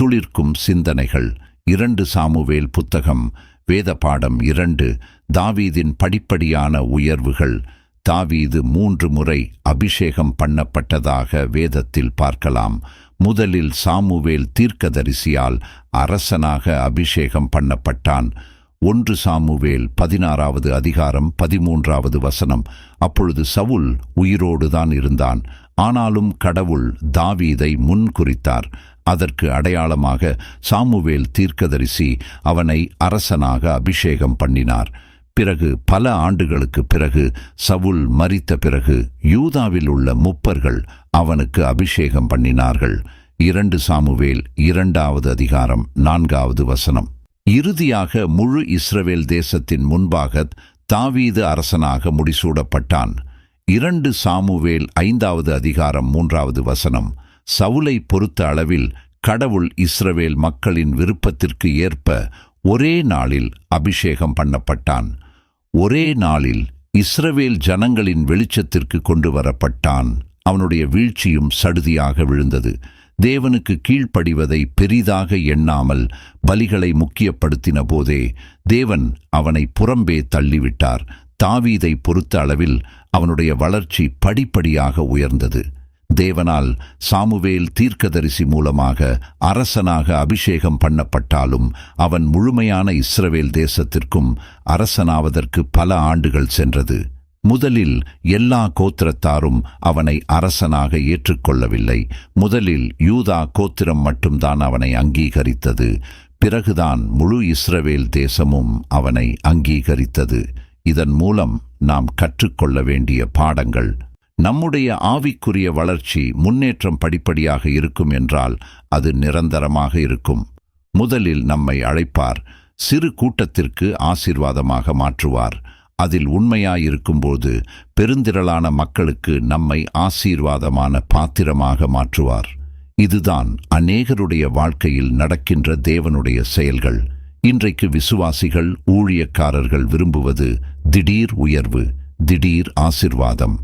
துளிர்க்கும் சிந்தனைகள். இரண்டு சாமுவேல் புத்தகம் வேத பாடம் இரண்டு தாவீதின் படிப்படியான உயர்வுகள். தாவீது மூன்று முறை அபிஷேகம் பண்ணப்பட்டதாக வேதத்தில் பார்க்கலாம். முதலில் சாமுவேல் தீர்க்கதரிசியால் அரசனாக அபிஷேகம் பண்ணப்பட்டான். ஒன்று சாமுவேல் பதினாறாவது அதிகாரம் பதிமூன்றாவது வசனம். அப்பொழுது சவுல் உயிரோடுதான் இருந்தான். ஆனாலும் கடவுள் தாவீதை முன் குறித்தார். அதற்கு அடையாளமாக சாமுவேல் தீர்க்கதரிசி அவனை அரசனாக அபிஷேகம் பண்ணினார். பிறகு பல ஆண்டுகளுக்கு பிறகு சவுல் மறித்த பிறகு யூதாவில் உள்ள முப்பர்கள் அவனுக்கு அபிஷேகம் பண்ணினார்கள். இரண்டு சாமுவேல் இரண்டாவது அதிகாரம் நான்காவது வசனம். இறுதியாக முழு இஸ்ரவேல் தேசத்தின் முன்பாக தாவீது அரசனாக முடிசூடப்பட்டான். இரண்டு சாமுவேல் ஐந்தாவது அதிகாரம் மூன்றாவது வசனம். சவுலை பொறுத்த அளவில் கடவுள் இஸ்ரவேல் மக்களின் விருப்பத்திற்கு ஏற்ப ஒரே நாளில் அபிஷேகம் பண்ணப்பட்டான். ஒரே நாளில் இஸ்ரவேல் ஜனங்களின் வெளிச்சத்திற்கு கொண்டு வரப்பட்டான் அவனுடைய வீழ்ச்சியும் சடுதியாக விழுந்தது. தேவனுக்கு கீழ்ப்படிவதை பெரிதாக எண்ணாமல் பலிகளை முக்கியப்படுத்தின போதே தேவன் அவனை புறம்பே தள்ளிவிட்டார். தாவீதை பொறுத்த அளவில் அவனுடைய வளர்ச்சி படிப்படியாக உயர்ந்தது. தேவனால் சாமுவேல் தீர்க்கதரிசி மூலமாக அரசனாக அபிஷேகம் பண்ணப்பட்டாலும் அவன் முழுமையான இஸ்ரவேல் தேசத்திற்கும் அரசனாவதற்கு பல ஆண்டுகள் சென்றது. முதலில் எல்லா கோத்திரத்தாரும் அவனை அரசனாக ஏற்றுக்கொள்ளவில்லை. முதலில் யூதா கோத்திரம் மட்டும்தான் அவனை அங்கீகரித்தது. பிறகுதான் முழு இஸ்ரவேல் தேசமும் அவனை அங்கீகரித்தது. இதன் மூலம் நாம் கற்றுக்கொள்ள வேண்டிய பாடங்கள் நம்முடைய ஆவிக்குரிய வளர்ச்சி முன்னேற்றம் படிப்படியாக இருக்கும் என்றால் அது நிரந்தரமாக இருக்கும். முதலில் நம்மை அழைப்பார். சிறு கூட்டத்திற்கு ஆசீர்வாதமாக மாற்றுவார். அதில் உண்மையாயிருக்கும்போது பெருந்திரளான மக்களுக்கு நம்மை ஆசீர்வாதமான பாத்திரமாக மாற்றுவார். இதுதான் அநேகருடைய வாழ்க்கையில் நடக்கின்ற தேவனுடைய செயல்கள். இன்றைக்கு விசுவாசிகள் ஊழியக்காரர்கள் விரும்புவது திடீர் உயர்வு திடீர் ஆசிர்வாதம்.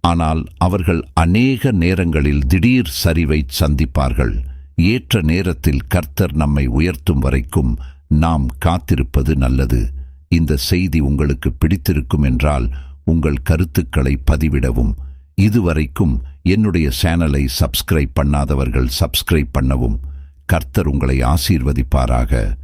ஆனால் அவர்கள் அநேக நேரங்களில் திடீர் சரிவை சந்திப்பார்கள். ஏற்ற நேரத்தில் கர்த்தர் நம்மை உயர்த்தும் வரைக்கும் நாம் காத்திருப்பது நல்லது. இந்த செய்தி உங்களுக்கு பிடித்திருக்கும் என்றால் உங்கள் கருத்துக்களை பதிவிடவும். இதுவரைக்கும் என்னுடைய சேனலை சப்ஸ்கிரைப் பண்ணாதவர்கள் சப்ஸ்கிரைப் பண்ணவும். கர்த்தர் உங்களை ஆசீர்வதிப்பாராக.